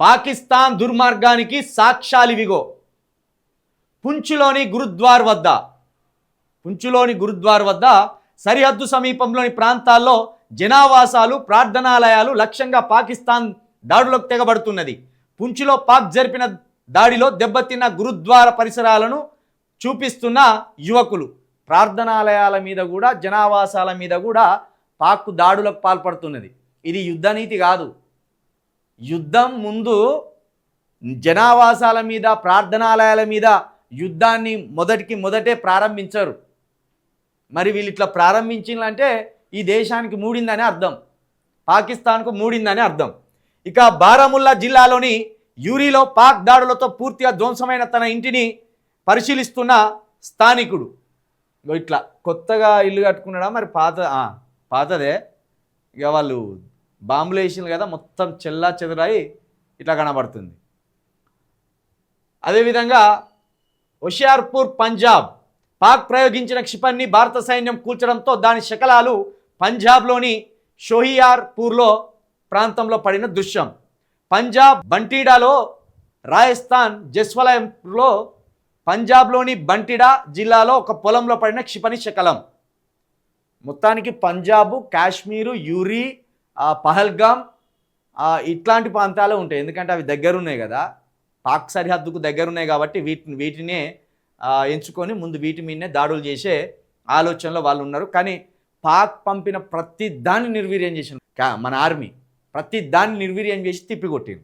పాకిస్తాన్ దుర్మార్గానికి సాక్ష్యాలివిగో. పుంచులోని గురుద్వార్ వద్ద పుంచులోని గురుద్వార్ వద్ద సరిహద్దు సమీపంలోని ప్రాంతాల్లో జనావాసాలు ప్రార్థనాలయాలు లక్ష్యంగా పాకిస్తాన్ దాడులకు తెగబడుతున్నది. పుంచులో పాక్ జరిపిన దాడిలో దెబ్బతిన్న గురుద్వార పరిసరాలను చూపిస్తున్న యువకులు. ప్రార్థనాలయాల మీద కూడా జనావాసాల మీద కూడా పాక్ దాడులకు పాల్పడుతున్నది. ఇది యుద్ధనీతి కాదు. యుద్ధం ముందు జనావాసాల మీద ప్రార్థనాలయాల మీద యుద్ధాన్ని మొదటికి మొదటే ప్రారంభించరు. మరి వీళ్ళు ఇట్లా ప్రారంభించిందంటే ఈ దేశానికి మూడిందని అర్థం. పాకిస్తాన్కు మూడిందని అర్థం. ఇక బారాముల్లా జిల్లాలోని యూరిలో పాక్ దాడులతో పూర్తిగా ధ్వంసమైన తన ఇంటిని పరిశీలిస్తున్న స్థానికుడు. ఇట్లా కొత్తగా ఇల్లు కట్టుకున్నాడా మరి పాత? పాతదే. ఇక వాళ్ళు బాంబులు వేసింది కదా మొత్తం చెల్లా చెదరాయి ఇట్లా కనబడుతుంది. అదేవిధంగా హుషియార్పూర్ పంజాబ్ పాక్ ప్రయోగించిన క్షిపణిని భారత సైన్యం కూల్చడంతో దాని శకలాలు పంజాబ్లోని షోహియార్పూర్లో ప్రాంతంలో పడిన దృశ్యం. పంజాబ్ బంటీడాలో రాజస్థాన్ జస్వలయంలో పంజాబ్లోని బంటిడా జిల్లాలో ఒక పొలంలో పడిన క్షిపణి శకలం. మొత్తానికి పంజాబు కాశ్మీరు యూరి పహల్గామ్ ఇట్లాంటి ప్రాంతాలు ఉంటాయి. ఎందుకంటే అవి దగ్గరున్నాయి కదా. పాక్ సరిహద్దుకు దగ్గరున్నాయి కాబట్టి వీటిని వీటినే ఎంచుకొని ముందు వీటి మీదనే దాడులు చేసే ఆలోచనలో వాళ్ళు ఉన్నారు. కానీ పాక్ పంపిన ప్రతి దాన్ని నిర్వీర్యం చేసిన మన ఆర్మీ ప్రతి దాన్ని నిర్వీర్యం చేసి తిప్పికొట్టింది.